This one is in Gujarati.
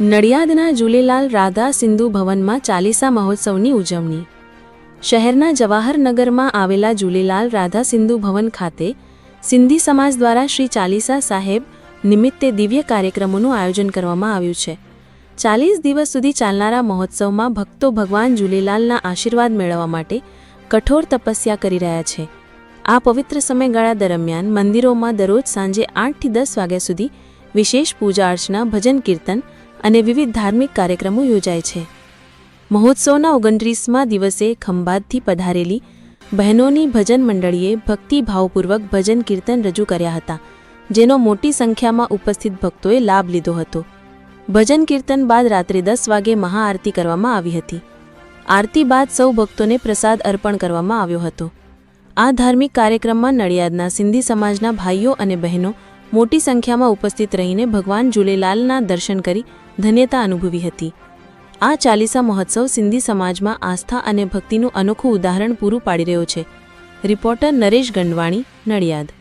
નડિયાદના ઝૂલેલાલ રાધા સિંધુ ભવનમાં ચાલીસા મહોત્સવની ઉજવણી. શહેરના જવાહરનગરમાં આવેલા જુલેલાલ રાધા સિંધુ ભવન ખાતે સિંધી સમાજ દ્વારા શ્રી ચાલીસા સાહેબ નિમિત્તે દિવ્ય કાર્યક્રમોનું આયોજન કરવામાં આવ્યું છે. ચાલીસ દિવસ સુધી ચાલનારા મહોત્સવમાં ભક્તો ભગવાન જુલેલાલના આશીર્વાદ મેળવવા માટે કઠોર તપસ્યા કરી રહ્યા છે. આ પવિત્ર સમયગાળા દરમિયાન મંદિરોમાં દરરોજ સાંજે આઠથી દસ વાગ્યા સુધી વિશેષ પૂજા અર્ચના, ભજન કીર્તન અને વિવિધ ધાર્મિક કાર્યક્રમો યોજાય છે. મહોત્સવના ઓગણત્રીસમાં દિવસે ખંભાતથી પધારેલી બહેનોની ભજન મંડળીએ ભક્તિભાવપૂર્વક ભજન કીર્તન રજૂ કર્યા હતા, જેનો મોટી સંખ્યામાં ઉપસ્થિત ભક્તોએ લાભ લીધો હતો. ભજન કીર્તન બાદ રાત્રે દસ વાગે મહાઆરતી કરવામાં આવી હતી. આરતી બાદ સૌ ભક્તોને પ્રસાદ અર્પણ કરવામાં આવ્યો હતો. આ ધાર્મિક કાર્યક્રમમાં નડિયાદના સિંધી સમાજના ભાઈઓ અને બહેનો મોટી સંખ્યામાં ઉપસ્થિત રહીને ભગવાન ઝૂલેલાલના દર્શન કરી ધન્યતા અનુભવી હતી. આ ચાલીસા મહોત્સવ સિંધી સમાજમાં આસ્થા અને ભક્તિનું અનોખું ઉદાહરણ પૂરું પાડી રહ્યો છે. રિપોર્ટર નરેશ ગંડવાણી, નડિયાદ.